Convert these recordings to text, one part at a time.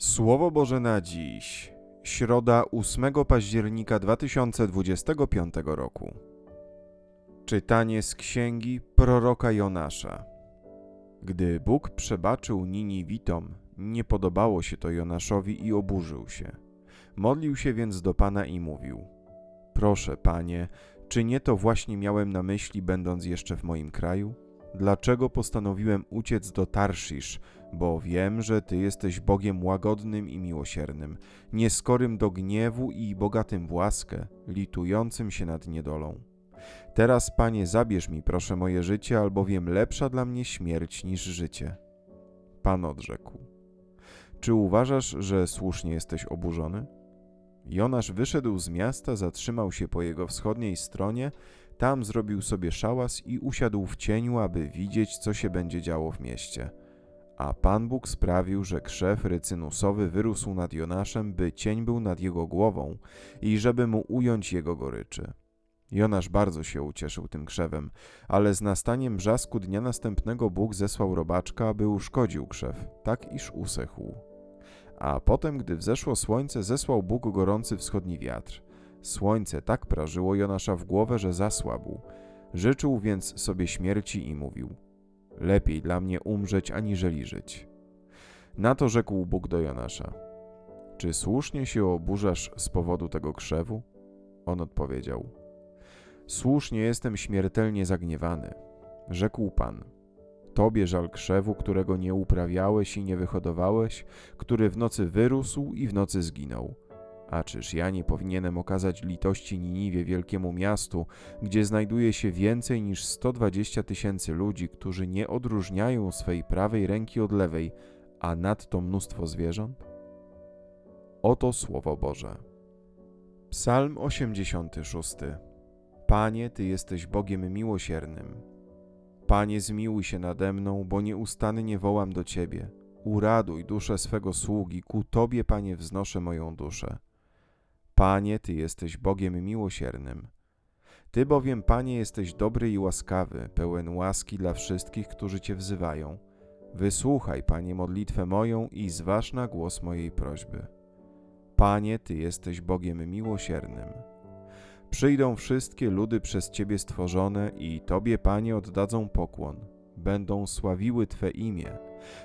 Słowo Boże na dziś. Środa 8 października 2025 roku. Czytanie z księgi proroka Jonasza. Gdy Bóg przebaczył Niniwitom, nie podobało się to Jonaszowi i oburzył się. Modlił się więc do Pana i mówił: Proszę, Panie, czy nie to właśnie miałem na myśli, będąc jeszcze w moim kraju? Dlaczego postanowiłem uciec do Tarszisz, bo wiem, że Ty jesteś Bogiem łagodnym i miłosiernym, nieskorym do gniewu i bogatym w łaskę, litującym się nad niedolą. Teraz, Panie, zabierz mi proszę moje życie, albowiem lepsza dla mnie śmierć niż życie. Pan odrzekł. Czy uważasz, że słusznie jesteś oburzony? Jonasz wyszedł z miasta, zatrzymał się po jego wschodniej stronie, tam zrobił sobie szałas i usiadł w cieniu, aby widzieć, co się będzie działo w mieście. A Pan Bóg sprawił, że krzew rycynusowy wyrósł nad Jonaszem, by cień był nad jego głową i żeby mu ująć jego goryczy. Jonasz bardzo się ucieszył tym krzewem, ale z nastaniem brzasku dnia następnego Bóg zesłał robaczka, aby uszkodził krzew, tak iż usechł. A potem, gdy wzeszło słońce, zesłał Bóg gorący wschodni wiatr. Słońce tak prażyło Jonasza w głowę, że zasłabł. Życzył więc sobie śmierci i mówił: Lepiej dla mnie umrzeć, aniżeli żyć. Na to rzekł Bóg do Jonasza: Czy słusznie się oburzasz z powodu tego krzewu? On odpowiedział: Słusznie jestem śmiertelnie zagniewany. Rzekł Pan: Tobie żal krzewu, którego nie uprawiałeś i nie wyhodowałeś, który w nocy wyrósł i w nocy zginął. A czyż ja nie powinienem okazać litości Niniwie, wielkiemu miastu, gdzie znajduje się więcej niż 120 tysięcy ludzi, którzy nie odróżniają swej prawej ręki od lewej, a nadto mnóstwo zwierząt? Oto słowo Boże. Psalm 86. Panie, Ty jesteś Bogiem miłosiernym. Panie, zmiłuj się nade mną, bo nieustannie wołam do Ciebie. Uraduj duszę swego sługi, ku Tobie, Panie, wznoszę moją duszę. Panie, Ty jesteś Bogiem miłosiernym. Ty bowiem, Panie, jesteś dobry i łaskawy, pełen łaski dla wszystkich, którzy Cię wzywają. Wysłuchaj, Panie, modlitwę moją i zważ na głos mojej prośby. Panie, Ty jesteś Bogiem miłosiernym. Przyjdą wszystkie ludy przez Ciebie stworzone i Tobie, Panie, oddadzą pokłon. Będą sławiły Twe imię,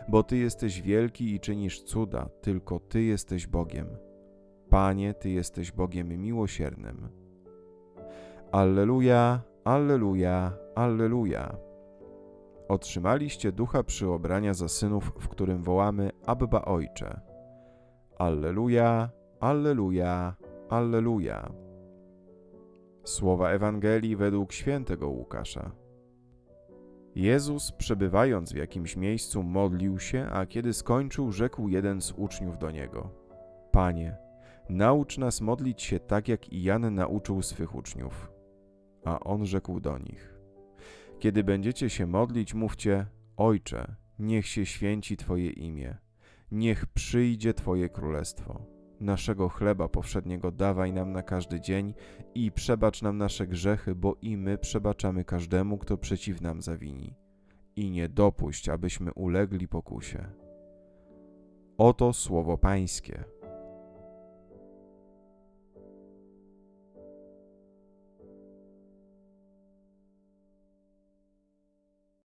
bo Ty jesteś wielki i czynisz cuda, tylko Ty jesteś Bogiem. Panie, Ty jesteś Bogiem miłosiernym. Alleluja, Alleluja, Alleluja. Otrzymaliście ducha przyobrania za synów, w którym wołamy Abba Ojcze. Alleluja, Alleluja, Alleluja. Słowa Ewangelii według świętego Łukasza. Jezus, przebywając w jakimś miejscu, modlił się, a kiedy skończył, rzekł jeden z uczniów do niego: Panie, naucz nas modlić się tak, jak i Jan nauczył swych uczniów. A on rzekł do nich: Kiedy będziecie się modlić, mówcie: Ojcze, niech się święci Twoje imię, niech przyjdzie Twoje królestwo. Naszego chleba powszedniego dawaj nam na każdy dzień i przebacz nam nasze grzechy, bo i my przebaczamy każdemu, kto przeciw nam zawini. I nie dopuść, abyśmy ulegli pokusie. Oto słowo Pańskie.